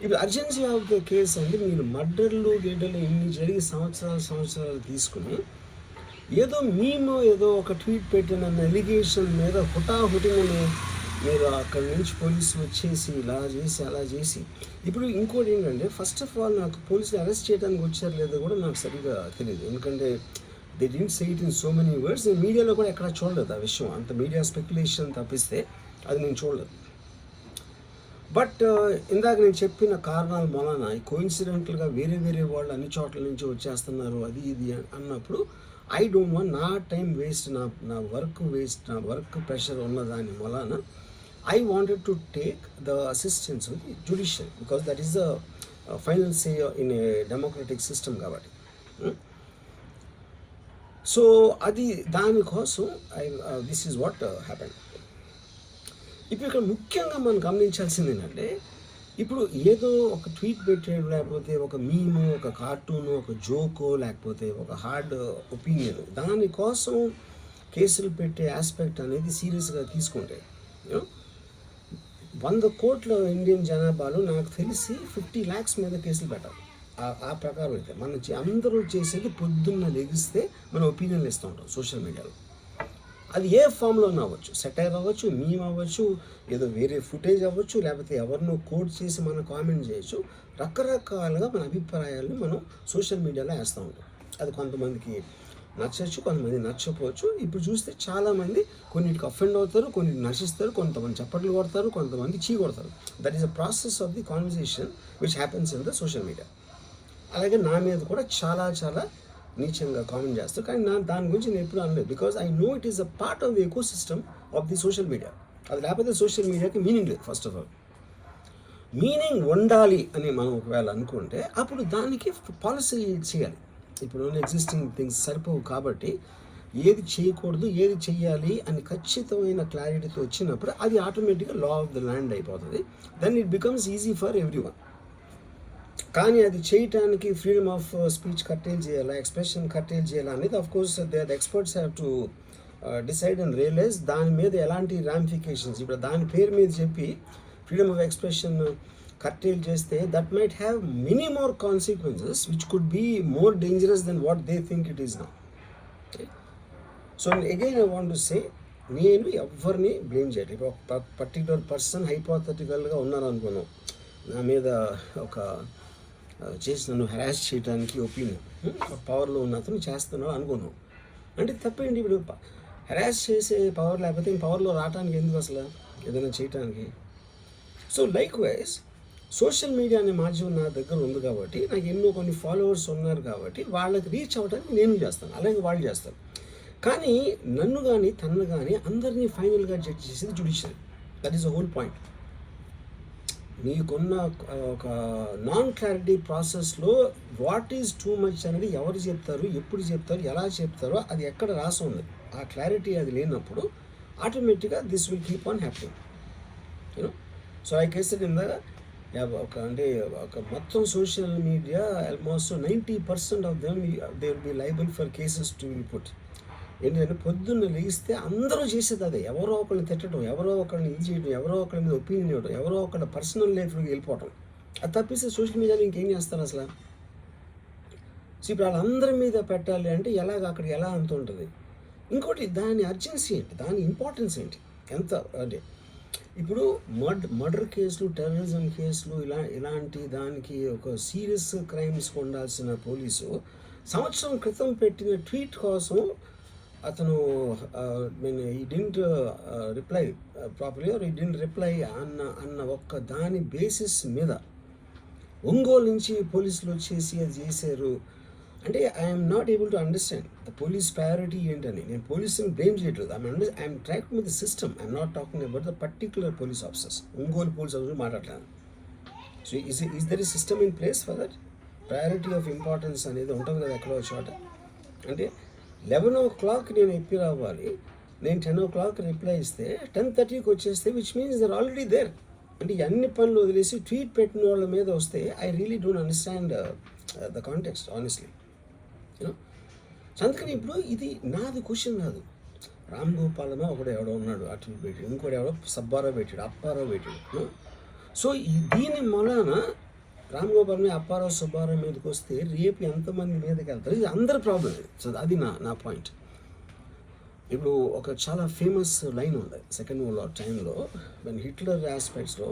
ఇప్పుడు urgency seeing the case అంటే మీరు మర్డర్లు గేటర్లు ఇన్ని జరిగి సంవత్సరాలు సంవత్సరాలు తీసుకుని ఏదో మేము ఏదో ఒక ట్వీట్ పెట్టిన ఎలిగేషన్ మీద హుటాహుటిని మీరు అక్కడి నుంచి పోలీసులు వచ్చేసి ఇలా చేసి అలా చేసి. ఇప్పుడు ఇంకోటి ఏంటంటే ఫస్ట్ ఆఫ్ ఆల్ నాకు పోలీసులు అరెస్ట్ చేయడానికి వచ్చారు లేదో కూడా నాకు సరిగ్గా తెలియదు ఎందుకంటే they didn't say it in so many words మీడియాలో కూడా ఎక్కడ చూడలేదు ఆ విషయం. అంత మీడియా స్పెక్యులేషన్ తప్పిస్తే అది నేను చూడలేదు. బట్ ఇందాక నేను చెప్పిన కారణాల వలన కోయిన్సిడెంటల్గా వేరే వేరే వాళ్ళు అన్ని చోట్ల నుంచి వచ్చేస్తున్నారు అది ఇది అన్నప్పుడు ఐ డోంట్ వాంట్ నా టైం వేస్ట్ నా నా వర్క్ వేస్ట్ నా వర్క్ ప్రెషర్ ఉన్న దాని వలన I wanted to take the assistance with the judicial because that is the final say in a democratic system కాబట్టి. Hmm? సో అది దానికోసం I this is what happened ఇప్పుడు ఇక్కడ ముఖ్యంగా మనం గమనించాల్సింది ఏంటంటే ఇప్పుడు ఏదో ఒక ట్వీట్ పెట్టాడు లేకపోతే ఒక మీము ఒక కార్టూను ఒక జోకో లేకపోతే ఒక హార్డ్ ఒపీనియన్ దానికోసం కేసులు పెట్టే ఆస్పెక్ట్ అనేది సీరియస్గా తీసుకుంటే వంద కోట్ల ఇండియన్ జనాభాలో నాకు తెలిసి ఫిఫ్టీ ల్యాక్స్ మీద కేసులు పెట్టాలి. ఆ- ఆ ప్రకారం అయితే. మనం అందరూ చేసేది పొద్దున్న లెగిస్తే మనం ఒపీనియన్లు ఇస్తూ ఉంటాం సోషల్ మీడియాలో అది ఏ ఫామ్లో అవ్వచ్చు. సెటైర్ అవ్వచ్చు మీమ్ అవ్వచ్చు ఏదో వేరే ఫుటేజ్ అవ్వచ్చు లేకపోతే ఎవరినో కోడ్ చేసి మనం కామెంట్ చేయొచ్చు. రకరకాలుగా మన అభిప్రాయాలను మనం సోషల్ మీడియాలో వేస్తూ ఉంటాం. అది కొంతమందికి నచ్చచ్చు కొంతమంది నచ్చకపోవచ్చు. ఇప్పుడు చూస్తే చాలామంది కొన్నిటికి అఫెండ్ అవుతారు కొన్ని నశిస్తారు కొంతమంది చప్పట్లు కొడతారు కొంతమంది చీ కొడతారు. That is a process of the conversation which happens in the social media అలాగే నా మీద కూడా చాలా చాలా నీచంగా కామెంట్ చేస్తారు కానీ నా దాని గురించి నేను ఎప్పుడు అనలేదు. Because I know it is a part of the ecosystem of the social media అది లేకపోతే సోషల్ మీడియాకి మీనింగ్ లేదు ఫస్ట్ ఆఫ్ ఆల్ మీనింగ్ ఉండాలి అని మనం ఒకవేళ అనుకుంటే అప్పుడు దానికి పాలసీ చేయాలి. ఇప్పుడు ఎగ్జిస్టింగ్ థింగ్స్ సరిపోవు కాబట్టి ఏది చేయకూడదు ఏది చేయాలి అని ఖచ్చితమైన క్లారిటీతో వచ్చినప్పుడు అది ఆటోమేటిక్గా లా ఆఫ్ ద ల్యాండ్ అయిపోతుంది. Then it becomes easy for everyone కానీ అది చేయటానికి ఫ్రీడమ్ ఆఫ్ స్పీచ్ కర్టైల్ చేయాలా ఎక్స్ప్రెషన్ కర్టైల్ చేయాలా అనేది of course they experts have to decide and realise దాని మీద ఎలాంటి రామిఫికేషన్స్ ఇప్పుడు దాని పేరు మీద చెప్పి ఫ్రీడమ్ ఆఫ్ ఎక్స్ప్రెషన్ కర్టైల్ చేస్తే that might have many more consequences which could be more dangerous than what they think it is now so again I want to say నేను ఎవరిని బ్లేమ్ చేయట్లేదు. ఇప్పుడు ఒక పర్టికులర్ పర్సన్ హైపోథెటికల్గా ఉన్నారనుకున్నాం నా మీద ఒక చేసి నన్ను హెరాస్ చేయడానికి ఒపీనియన్ పవర్లో ఉన్న అతను చేస్తున్నాడు అనుకున్నాం అంటే తప్పేంటి ఇప్పుడు? హెరాస్ చేసే పవర్ లేకపోతే పవర్లో రావడానికి ఎందుకు అసలు? ఏదైనా చేయటానికి. So like wise social media అనే మాధ్యమం నా దగ్గర ఉంది కాబట్టి నాకు ఎన్నో కొన్ని ఫాలోవర్స్ ఉన్నారు కాబట్టి వాళ్ళకి రీచ్ అవ్వడానికి నేను చేస్తాను. అలాగే వాళ్ళు చేస్తారు. కానీ నన్ను కానీ తనను కానీ అందరినీ ఫైనల్గా జడ్జ్ చేసేది judiciary that is a whole point మీకున్న ఒక నాన్ క్లారిటీ ప్రాసెస్లో వాట్ ఈజ్ టూ మచ్ అనేది ఎవరు చెప్తారు ఎప్పుడు చెప్తారు ఎలా చెప్తారో అది ఎక్కడ రాసి ఉంది. ఆ క్లారిటీ అది లేనప్పుడు ఆటోమేటిక్గా this will keep on happy you know so I caused ఇందాక ఒక అంటే ఒక మొత్తం social media almost ninety percent of them they will be liable for cases to will ఎందుకంటే పొద్దున్న లేస్తే అందరూ చేసేది అదే. ఎవరో ఒకరిని తిట్టడం ఎవరో ఒకరిని ఇది చేయడం ఎవరో ఒకరి మీద ఒపీనియన్ ఇవ్వడం ఎవరో ఒకరి పర్సనల్ లైఫ్లోకి వెళ్ళిపోవడం అది తప్పిస్తే సోషల్ మీడియాలో ఇంకేం చేస్తారు అసలు? సో ఇప్పుడు వాళ్ళందరి మీద పెట్టాలి అంటే ఎలాగ అక్కడ ఎలా అంత ఉంటుంది? ఇంకోటి దాని అర్జెన్సీ ఏంటి? దాని ఇంపార్టెన్స్ ఏంటి? ఎంత అంటే ఇప్పుడు మర్డ్ మర్డర్ కేసులు టెర్రరిజం కేసులు ఇలా ఇలాంటి దానికి ఒక సీరియస్ క్రైమ్స్ ఉండాల్సిన పోలీసు సంవత్సరం క్రితం పెట్టిన ట్వీట్ కోసం అతను mean he didn't reply properly or he didn't reply అన్న అన్న ఒక్క దాని బేసిస్ మీద ఒంగోలు నుంచి పోలీసులు వచ్చేసి అది చేశారు. అంటే I'm not able to understand the police priority ఏంటని. నేను పోలీసుని బ్లేమ్ చేయట్లేదు. I'm under I'm track with the system I'm not talking about the particular police officers Ongole police officer మాట్లాడలేను so is is there a system in place for that priority of importance అనేది ఉంటుంది కదా ఎక్కడో చోట. అంటే eleven ఓ clock నేను ఎప్పి రావాలి? నేను టెన్ ఓ క్లాక్ రిప్లై ఇస్తే టెన్ థర్టీకి వచ్చేస్తే which means there already there అంటే అన్ని పనులు వదిలేసి ట్వీట్ పెట్టిన వాళ్ళ మీద వస్తే I really don't understand the context honestly you know అందుకని ఇప్పుడు ఇది నాది క్వశ్చన్ కాదు. రామ్ గోపాలమో ఒకడు ఎవడో ఉన్నాడు అటు పెట్టాడు ఇంకోటి ఎవడో సబ్బారావు పెట్టాడు అప్పారావు పెట్టాడు. సో దీని మూలాన రామ్ గోపాల్ మీద అప్పారావు సుబ్బారావు మీదకి వస్తే రేపు ఎంతమంది మీదకి వెళ్తారు? ఇది అందరి ప్రాబ్లం సో అది నా నా పాయింట్ ఇప్పుడు ఒక చాలా ఫేమస్ లైన్ ఉంది. సెకండ్ వరల్డ్ వార్ టైంలో then Hitler ఆస్పెక్ట్స్లో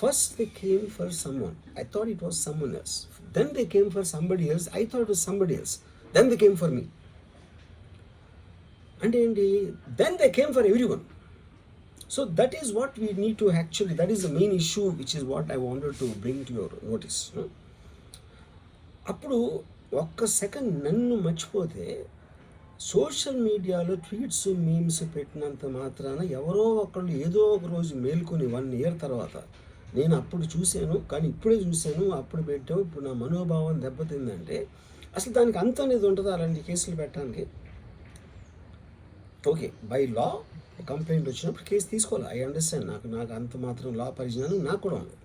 first they came for someone I thought it was someone else then they came for somebody else I thought it was somebody else then they came for me అంటే ఏంటి? Then they came for everyone so that is what we need to actually that is the main issue which is what I wanted to bring to your notice అప్పుడు ఒక్క second నన్ను మర్చిపోతే social మీడియాలో tweets memes పెట్టినంత మాత్రాన ఎవరో ఒకళ్ళు ఏదో ఒక రోజు మేల్కొని వన్ ఇయర్ తర్వాత నేను అప్పుడు చూశాను కానీ ఇప్పుడే చూశాను అప్పుడు పెట్టావు ఇప్పుడు నా మనోభావం దెబ్బతిందంటే అసలు దానికి అంత అనేది ఉంటుందా అలాంటి కేసులు పెట్టడానికి? ఓకే బై లా కంప్లైంట్ వచ్చినప్పుడు కేసు తీసుకోవాలి ఐ అండర్స్టాండ్ నాకు నాకు అంత మాత్రం లా పరిజ్ఞానం నాకు కూడా ఉంది